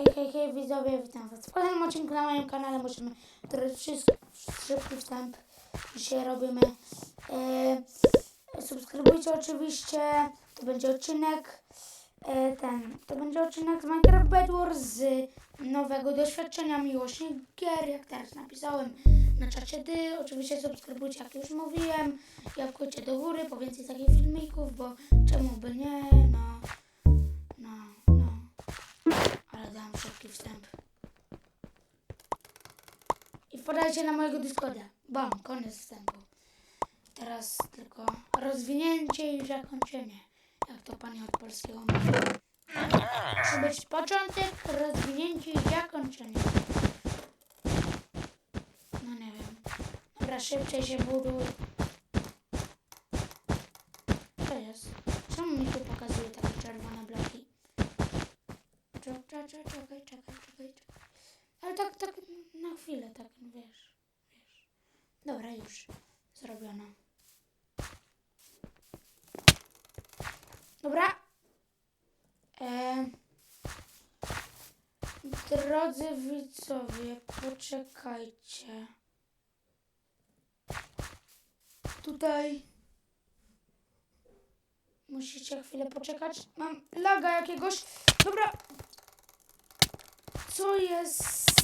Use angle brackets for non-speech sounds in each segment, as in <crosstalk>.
Hej, hej, hej widzowie, witam was w kolejnym odcinku na moim kanale. Musimy wszystko, szybki wstęp. Dzisiaj robimy. E, subskrybujcie oczywiście. To będzie odcinek. E, ten. To będzie odcinek z Minecraft Bed Wars z nowego doświadczenia miłośnych gier, jak teraz napisałem na czacie dy. Oczywiście subskrybujcie, jak już mówiłem. Jabłkujcie do góry po więcej takich filmików, bo czemu by nie? No, Szybki wstęp. I wpadajcie na mojego Discorda. Bam, koniec wstępu. Teraz tylko rozwinięcie i zakończenie. Jak to pani od polskiego mówi. Musi być początek, rozwinięcie i zakończenie. No nie wiem. Dobra, szybciej się buduj. Co jest? Czemu mi tu pokazuje takie czerwone bloki? Czekaj, czekaj, czekaj, czekaj, czekaj. Ale tak, tak na chwilę, tak, wiesz, wiesz. Dobra, już zrobiono. Dobra. E, drodzy widzowie, poczekajcie. Tutaj musicie chwilę poczekać. Mam laga jakiegoś. Dobra, co jest?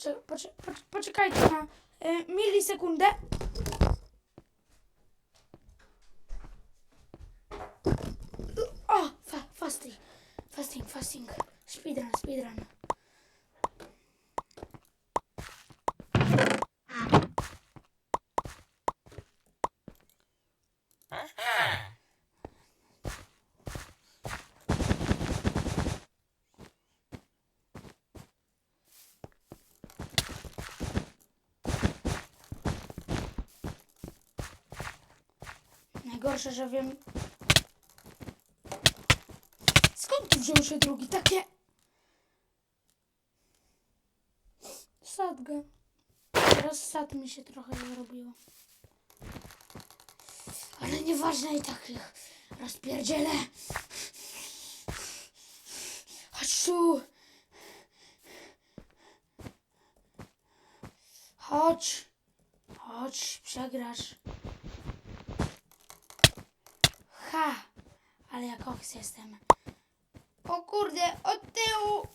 Cze, pocze, pocze, poczekajcie na y, milisekundę. O, fa, fasting, fasting, fasting. Speedrun, speedrun. Najgorsze, że wiem. Skąd tu wziął się drugi? Takie. Sadgę. Teraz sad mi się trochę zrobiło. Ale nieważne i tak ich rozpierdzielę. Chodź tu. Chodź. Chodź, przegrasz. Ha! Ale jak oks jestem. O kurde, od tyłu!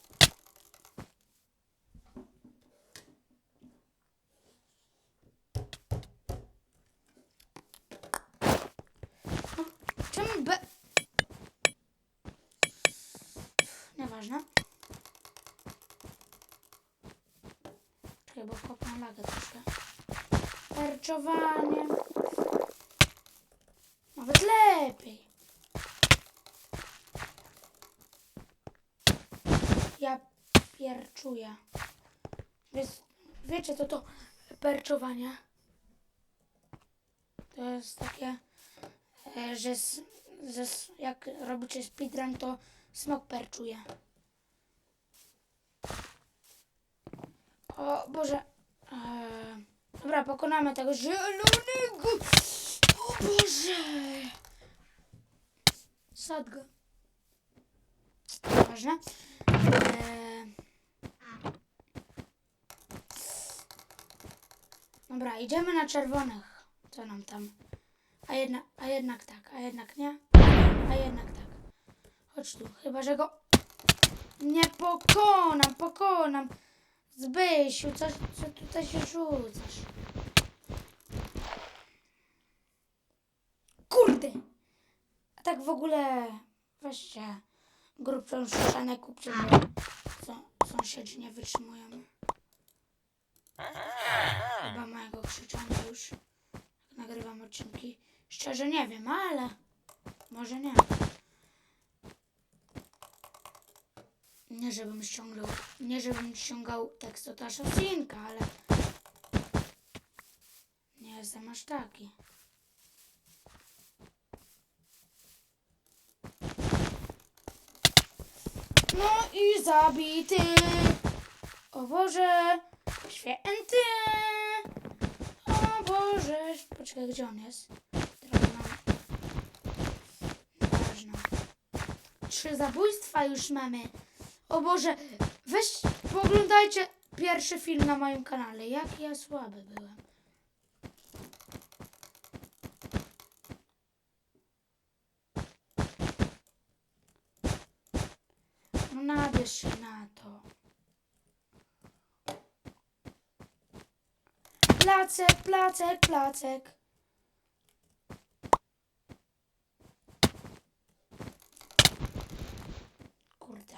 No, czemu be... Nieważne. Czekaj, bo kopnę lagę troszkę. Perczowanie. Lepiej. Ja pierczuję. Wiecie co to perczowanie? To jest takie, e, że, że s- jak robicie speedrun, to smok perczuje. O Boże. E, dobra, pokonamy tego zielonego. O Boże! Sadga. Ważne. Eee... Dobra, idziemy na czerwonych. Co nam tam? A, jedna, a jednak tak, a jednak nie. A jednak tak. Chodź tu, chyba że go nie pokonam, pokonam. Zbysiu, co, co tutaj się rzucasz? Kurde! A tak w ogóle weźcie grubszą szuszanę kupcie, bo są, sąsiedzi nie wytrzymują. Chyba mojego krzyczenia już, nagrywam odcinki. Szczerze nie wiem, ale może nie. Nie żebym ściągał, nie żebym ściągał tekst od Assassinka, ale nie jestem aż taki. i zabity. O Boże, święty. O Boże, poczekaj, gdzie on jest? Ważna. Trzy zabójstwa już mamy. O Boże, weź, poglądajcie pierwszy film na moim kanale. Jak ja słaby byłem. Placek, placek, placek. Kurde.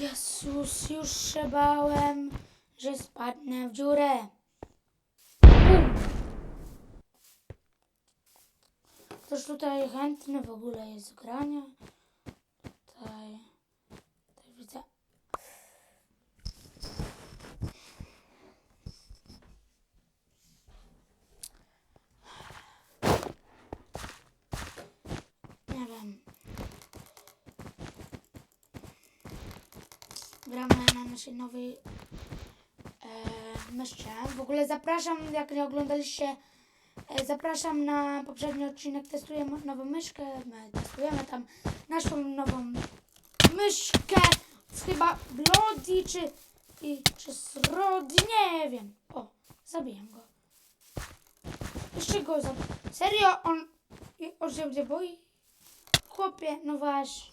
Jezus, już się bałem, że spadnę w dziurę. Ktoś tutaj chętny w ogóle jest grania. Tutaj, tutaj widzę. Nie wiem. Gramy na naszej nowej e, myszce. W ogóle zapraszam, jak nie oglądaliście, zapraszam na poprzedni odcinek. Testujemy nową myszkę. My testujemy tam naszą nową myszkę. Chyba Bloody czy, czy Srody, nie wiem. O, zabiję go. Jeszcze go zabiję. Serio, on, on się mnie boi? Chłopie, no właśnie.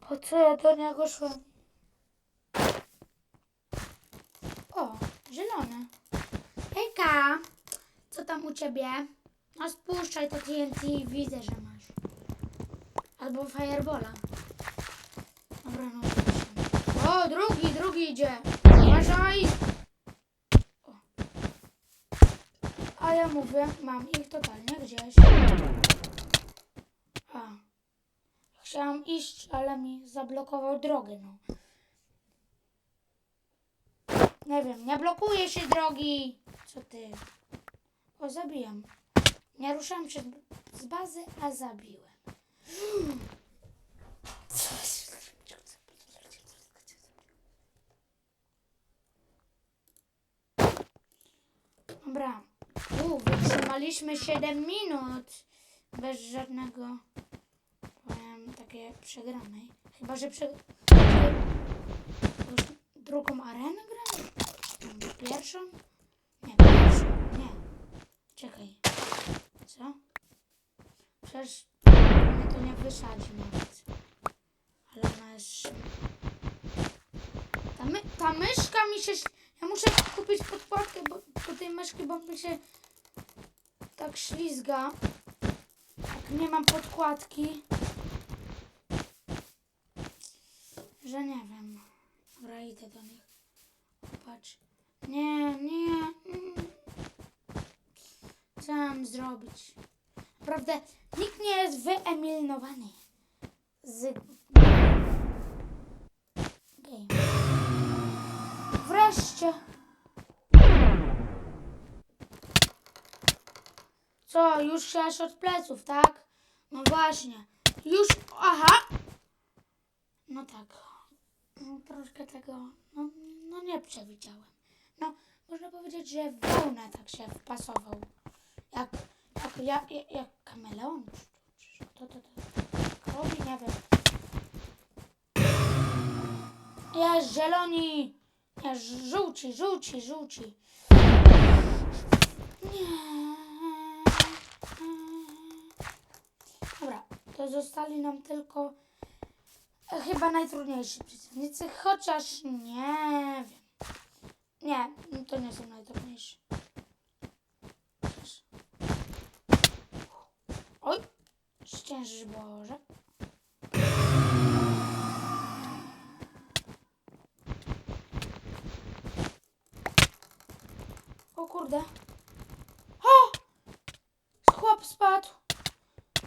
Po co ja do niego szłem? O, zielone. Hejka, co tam u ciebie? No spuszczaj to TNT, widzę, że masz. Albo Firebola. Dobra, no. O, drugi, drugi idzie. Uważaj. O. A ja mówię, mam ich totalnie gdzieś. A. Chciałam iść, ale mi zablokował drogę, no. Nie wiem, nie blokuje się drogi. Co ty? O, zabijam. Nie ruszam się z bazy, a zabiłem. Dobra. U, wytrzymaliśmy 7 minut. Bez żadnego, powiem, takie przegranej. Chyba, że prze... Drugą arenę gramy? Pierwszą? Czekaj. Co? Przecież mnie to nie wysadzi nawet. Ale ona jest... Ta, my, ta myszka mi się... Ja muszę kupić podkładkę bo, do tej myszki, bo mi się tak ślizga. Jak nie mam podkładki. Że nie wiem. Dobra, idę do nich. Patrz. Nie, nie. Co mam zrobić? Naprawdę, nikt nie jest wyeliminowany z game. Wreszcie. Co, już chciałaś od pleców, tak? No właśnie. Już, aha. No tak. No, troszkę tego, no, no nie przewidziałem. No, można powiedzieć, że w wełnę tak się wpasował. Jak, jak, jak, jak, kameleon. To, to, to, robi, nie wiem. Jest zieloni. Nie, żółci, żółci, żółci. Nie. Dobra, to zostali nam tylko e, chyba najtrudniejsi przeciwnicy, chociaż nie wiem. Nie, to nie są najtrudniejsi. Chociaż- Oj, szczęść Boże. O kurde. O! Chłop spadł.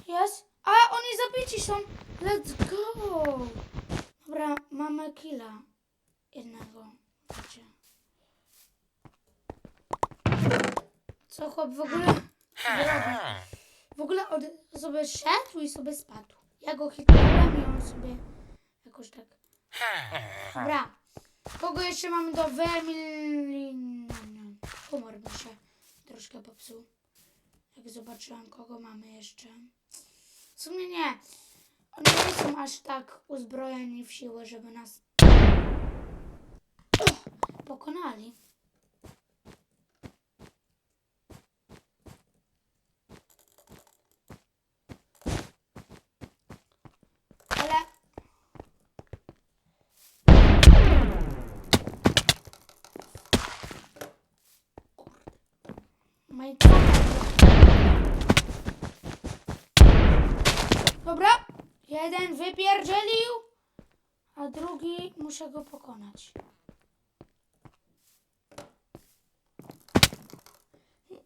Jest. A, oni zabici są. Let's go. Dobra, mamy killa. Jednego. Wiecie. Co chłop w ogóle zrobił? <laughs> W ogóle od, sobie szedł i sobie spadł. Ja go hitnąłem i on sobie jakoś tak Dobra. Kogo jeszcze mamy do wyeliminacji? Humor mi się troszkę popsuł. Jak zobaczyłam, kogo mamy jeszcze. W sumie nie. Oni nie są aż tak uzbrojeni w siłę, żeby nas pokonali. Ale My Dobra, jeden wypierdzielił, a drugi muszę go pokonać.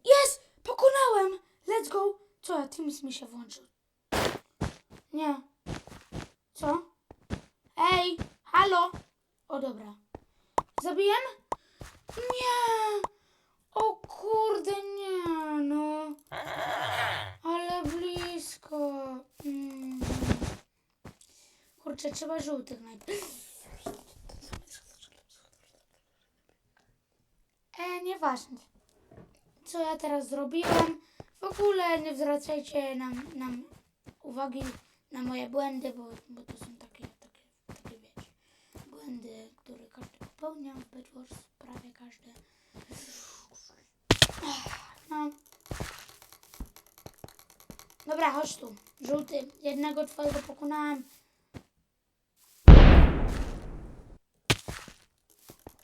Jest! Pokonałem! Let's go! Co, Teams mi się włączył? Nie. Co? Ej, halo! O, dobra. Zabiłem? Nie! O kurde, nie, no. Ale blisko. Mm. Kurczę, trzeba żółtych najpierw. E, nieważne. Co ja teraz zrobiłem? W ogóle nie zwracajcie nam, nam uwagi na moje błędy, bo, bo to są takie, takie, takie wiecie, błędy, które każdy popełnia w Bed Wars, prawie każdy. No. Dobra, chodź tu. Żółty. Jednego twojego pokonałem.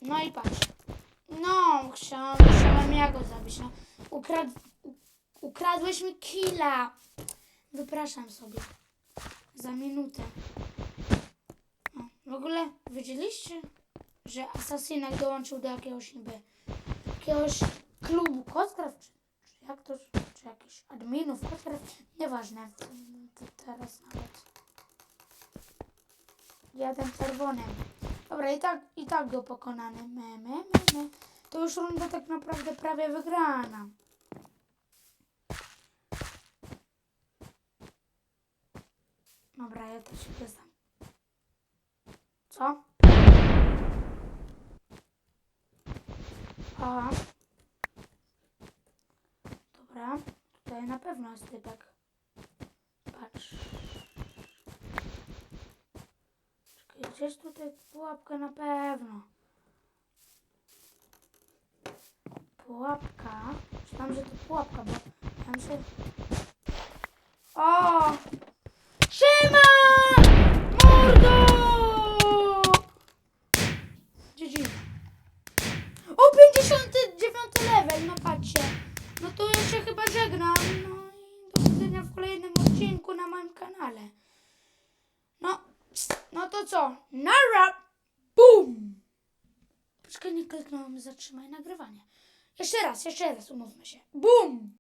No i patrz. No, chciałam, chciałam ja go zabić. No. Ukrad, ukradłeś mi killa. Wypraszam sobie. Za minutę. No, w ogóle wiedzieliście, że Asasinek dołączył do jakiegoś niby jakiegoś klubu Kotcraft, czy, czy jak to, czy jakichś adminów Kotcraft, nieważne, to teraz nawet jadę czerwonym. Dobra, i tak, i tak go pokonany. Me, me, me, me. To już runda tak naprawdę prawie wygrana. Dobra, ja to się wyznam. Co? Aha. Dobra, tutaj na pewno jest typek. Patrz. Gdzieś tutaj pułapka na pewno. Pułapka. Myślałam, że to pułapka, bo tam się... O! Kliknąłem zatrzymaj nagrywanie. Jeszcze raz, jeszcze raz, umówmy się. Bum!